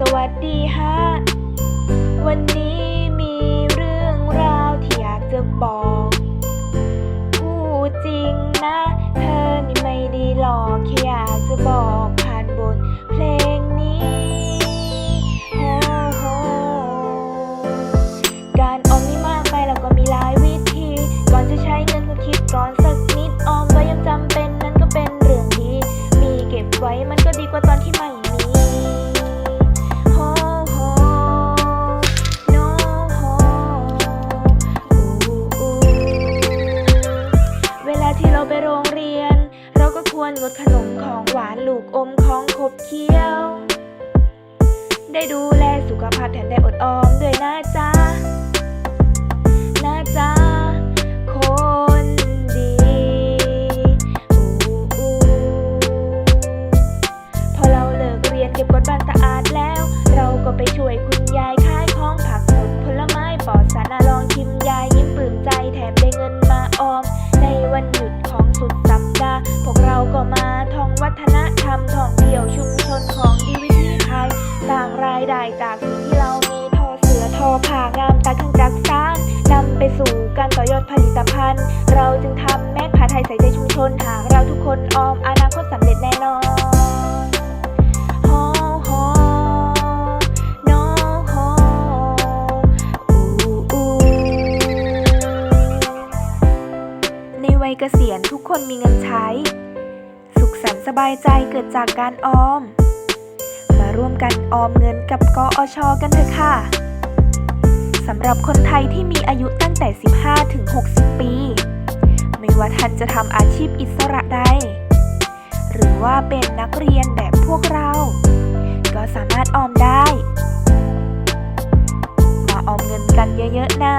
สวัสดีฮะ วันนี้มีเรื่องราวที่อยากจะบอก พูดจริงนะ เธอนี่ไม่ดีหลอกแค่อยากจะบอก ควรงดขนมของหวานลูกอมของขบเคี้ยว ได้ดูแลสุขภาพแถมได้อดออมด้วยนะจ๊ะนะ งวัฒนธรรมท่องเที่ยวชุมชนของดีวิถีไทยสร้างรายได้จากสิ่งที่เรามีทอเสือทอผ้างามตาเครื่งจักรสานนำไปสู่การต่อยอดผลิตภัณฑ์ เราจึงทำแม็กผ้าไทยใส่ใจชุมชนหากเราทุกคนออมอนาคตสำเร็จแน่นอนโฮโฮโนโฮอูอูในวัยเกษียณทุกคนมีเงินใช้ สบายใจเกิดจากการออม มาร่วมกันออมเงินกับกอชกันเถอะค่ะสำหรับคนไทยที่มีอายุตั้งแต่ 15 ถึง 60 ปี ไม่ว่าท่านจะทำอาชีพอิสระใด หรือว่าเป็นนักเรียนแบบพวกเรา ก็สามารถออมได้ มาออมเงินกันเยอะๆนะ